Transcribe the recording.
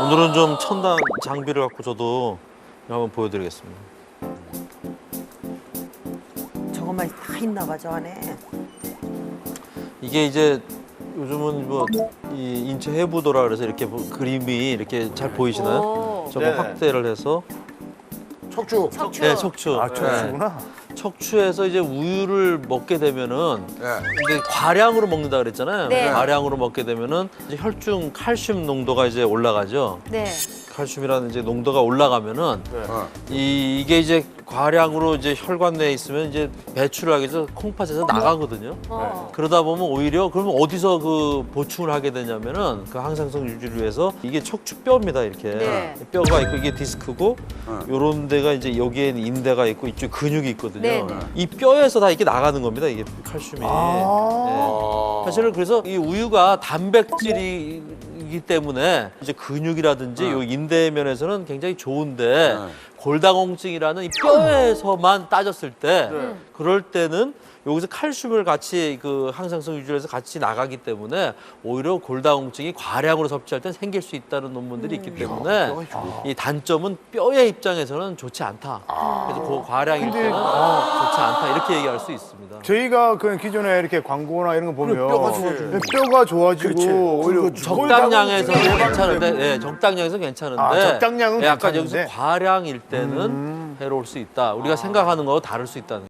오늘은 좀 첨단 장비를 갖고 저도 한번 보여드리겠습니다. 저것만 다 있나 봐 저 안에. 이게 이제 요즘은 뭐 이 인체 해부도라 그래서 이렇게 뭐 그림이 이렇게 잘 보이시나요? 오. 저거 네. 확대를 해서 척추. 척추. 네, 척추. 아, 네. 척추구나. 척추에서 이제 우유를 먹게 되면은 네. 이게 과량으로 먹는다 그랬잖아요. 네. 과량으로 먹게 되면은 이제 혈중 칼슘 농도가 이제 올라가죠. 네. 칼슘이라는 이제 농도가 올라가면은 어. 이, 이게 이제 과량으로 이제 혈관 내에 있으면 이제 배출을 하기 위해서 콩팥에서 나가거든요. 어. 그러다 보면 오히려 그러면 어디서 그 보충을 하게 되냐면은 그 항상성 유지를 위해서 이게 척추뼈입니다 이렇게 네. 뼈가 있고 이게 디스크고 어. 요런 데가 이제 여기엔 인대가 있고 이쪽 근육이 있거든요. 네, 네. 이 뼈에서 다 이렇게 나가는 겁니다 이게 칼슘이. 아. 네. 사실은 그래서 이 우유가 단백질이기 때문에 이제 근육이라든지 요 인대 면에서는 굉장히 좋은데 네. 골다공증이라는 이 뼈에서만 따졌을 때 네. 그럴 때는 여기서 칼슘을 같이 그 항상성 유지를 해서 같이 나가기 때문에 오히려 골다공증이 과량으로 섭취할 때 생길 수 있다는 논문들이 있기 때문에 이 단점은 뼈의 입장에서는 좋지 않다. 그래서 그 과량일 때는 좋지 않다 이렇게 얘기할 수 있습니다. 저희가 그 기존에 이렇게 광고나 이런 거 보면 뼈가 좋아지고. 뼈가 좋아지고 오히려 적당량에서는 골다공증이 괜찮은데. 예, 적당량에서 괜찮은데, 아, 적당량은 예, 약간 괜찮은데. 여기서 과량일 때는 해로울 수 있다. 우리가 생각하는 거와 다를 수 있다는.